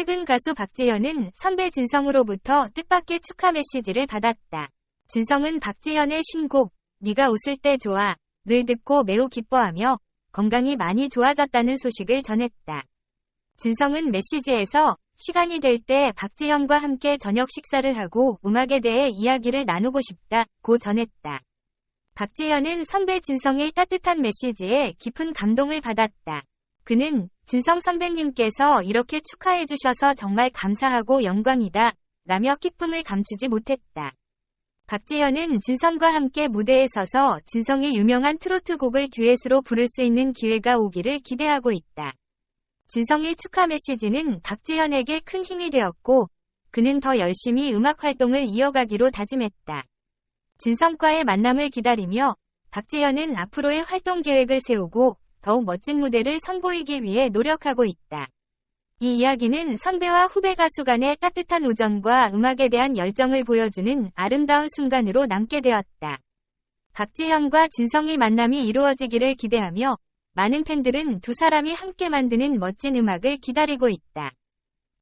최근 가수 박재현은 선배 진성으로부터 뜻밖의 축하 메시지를 받았다. 진성은 박재현의 신곡 네가 웃을 때 좋아 를 듣고 매우 기뻐하며 건강이 많이 좋아졌다는 소식을 전했다. 진성은 메시지에서 시간이 될 때 박재현과 함께 저녁 식사를 하고 음악에 대해 이야기를 나누고 싶다 고 전했다. 박재현은 선배 진성의 따뜻한 메시지에 깊은 감동을 받았다. 그는 진성 선배님께서 이렇게 축하해 주셔서 정말 감사하고 영광이다. 라며 기쁨을 감추지 못했다. 박재현은 진성과 함께 무대에 서서 진성의 유명한 트로트 곡을 듀엣으로 부를 수 있는 기회가 오기를 기대하고 있다. 진성의 축하 메시지는 박재현에게 큰 힘이 되었고, 그는 더 열심히 음악 활동을 이어가기로 다짐했다. 진성과의 만남을 기다리며 박재현은 앞으로의 활동 계획을 세우고 더욱 멋진 무대를 선보이기 위해 노력하고 있다. 이 이야기는 선배와 후배 가수 간의 따뜻한 우정과 음악에 대한 열정을 보여주는 아름다운 순간으로 남게 되었다. 박재현과 진성의 만남이 이루어지기를 기대하며 많은 팬들은 두 사람이 함께 만드는 멋진 음악을 기다리고 있다.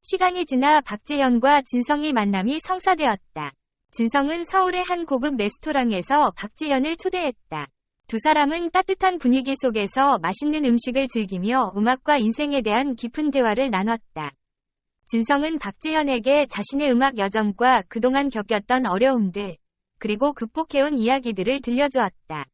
시간이 지나 박재현과 진성의 만남이 성사되었다. 진성은 서울의 한 고급 레스토랑에서 박재현을 초대했다. 두 사람은 따뜻한 분위기 속에서 맛있는 음식을 즐기며 음악과 인생에 대한 깊은 대화를 나눴다. 진성은 박재현에게 자신의 음악 여정과 그동안 겪었던 어려움들, 그리고 극복해온 이야기들을 들려주었다.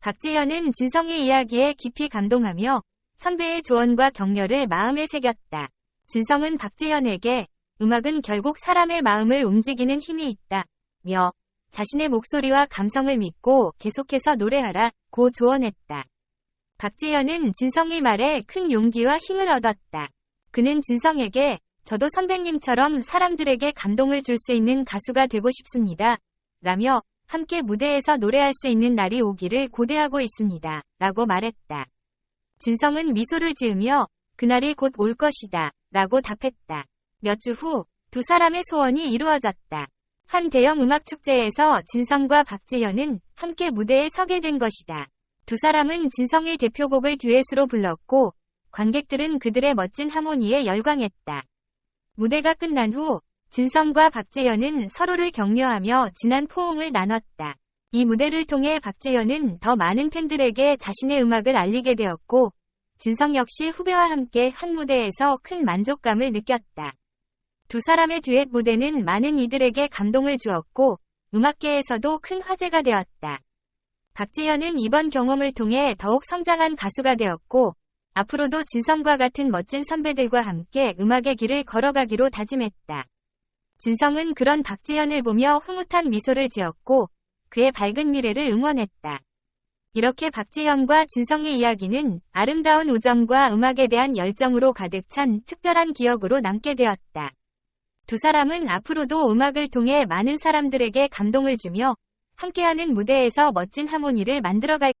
박재현은 진성의 이야기에 깊이 감동하며 선배의 조언과 격려를 마음에 새겼다. 진성은 박재현에게 음악은 결국 사람의 마음을 움직이는 힘이 있다. 며 자신의 목소리와 감성을 믿고 계속해서 노래하라 고 조언했다. 박재현은 진성의 말에 큰 용기와 힘을 얻었다. 그는 진성에게 저도 선배님처럼 사람들에게 감동을 줄 수 있는 가수가 되고 싶습니다. 라며 함께 무대에서 노래할 수 있는 날이 오기를 고대하고 있습니다. 라고 말했다. 진성은 미소를 지으며 그날이 곧 올 것이다. 라고 답했다. 몇 주 후 두 사람의 소원이 이루어졌다. 한 대형 음악 축제에서 진성과 박재현은 함께 무대에 서게 된 것이다. 두 사람은 진성의 대표곡을 듀엣으로 불렀고 관객들은 그들의 멋진 하모니에 열광했다. 무대가 끝난 후 진성과 박재현은 서로를 격려하며 진한 포옹을 나눴다. 이 무대를 통해 박재현은 더 많은 팬들에게 자신의 음악을 알리게 되었고 진성 역시 후배와 함께 한 무대에서 큰 만족감을 느꼈다. 두 사람의 듀엣 무대는 많은 이들에게 감동을 주었고 음악계에서도 큰 화제가 되었다. 박재현은 이번 경험을 통해 더욱 성장한 가수가 되었고 앞으로도 진성과 같은 멋진 선배들과 함께 음악의 길을 걸어가기로 다짐했다. 진성은 그런 박재현을 보며 흐뭇한 미소를 지었고 그의 밝은 미래를 응원했다. 이렇게 박재현과 진성의 이야기는 아름다운 우정과 음악에 대한 열정으로 가득 찬 특별한 기억으로 남게 되었다. 두 사람은 앞으로도 음악을 통해 많은 사람들에게 감동을 주며 함께하는 무대에서 멋진 하모니를 만들어갈